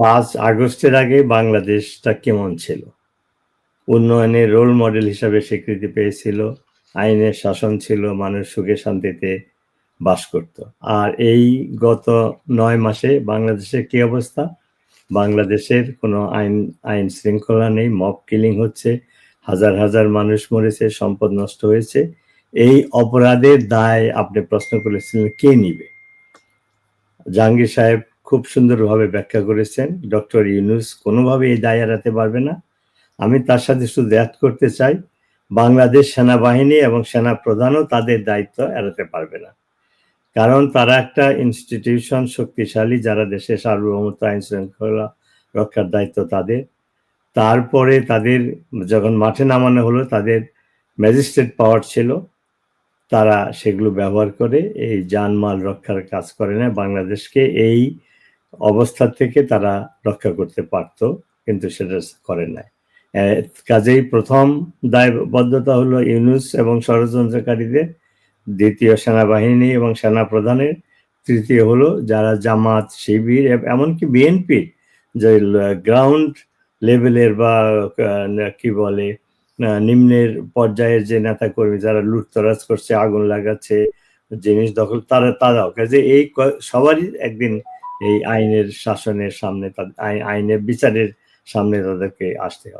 পাঁচ আগস্টের আগে বাংলাদেশটা কেমন ছিল? উন্নয়নের রোল মডেল হিসাবে স্বীকৃতি পেয়েছিল, আইনের শাসন ছিল, মানুষ সুখে শান্তিতে বাস করত। আর এই গত নয় মাসে বাংলাদেশের কি অবস্থা? বাংলাদেশের কোনো আইন আইন শৃঙ্খলা নেই মব কিলিং হচ্ছে, হাজার হাজার মানুষ মরেছে, সম্পদ নষ্ট হয়েছে। এই অপরাধের দায় আপনি প্রশ্ন করেছিলেন, কে নিবে? জাহাঙ্গীর সাহেব খুব সুন্দরভাবে ব্যাখ্যা করেছেন। ডক্টর ইউনুস কোনোভাবে এই দায় এড়াতে পারবে না। আমি তার সাথে শুধু অ্যাড করতে চাই, বাংলাদেশ সেনাবাহিনী এবং সেনা প্রধানও তাদের দায়িত্ব এড়াতে পারবে না। কারণ তারা একটা ইনস্টিটিউশন শক্তিশালী, যারা দেশের সার্বভৌমত্ব, আইন শৃঙ্খলা রক্ষার দায়িত্ব তাদের। তারপরে তাদের যখন মাঠে নামানো হলো, তাদের ম্যাজিস্ট্রেট পাওয়ার ছিল। তারা সেগুলো ব্যবহার করে এই জানমাল রক্ষার কাজ করে না। বাংলাদেশকে এই অবস্থা থেকে তারা রক্ষা করতে পারত, কিন্তু সেটা করে নাই। কাজেই প্রথম দায়বদ্ধতা হলো ইউনুস এবং ষড়যন্ত্রকারীদের। দ্বিতীয় সেনাবাহিনী এবং সেনা প্রধানের তৃতীয় হলো যারা জামাত, শিবির এমনকি বিএনপি যে গ্রাউন্ড লেভেলের বা, কি বলে নিম্নের পর্যায়ের যে নেতা কর্মী যারা লুটতরাজ করছে, আগুন লাগাচ্ছে, জিনিস দখল, তারা, তারাও। কাজে এই সবারই একদিন এই আইনের শাসনের সামনে আইনের বিচারের সামনে তাদেরকে আসতে হবে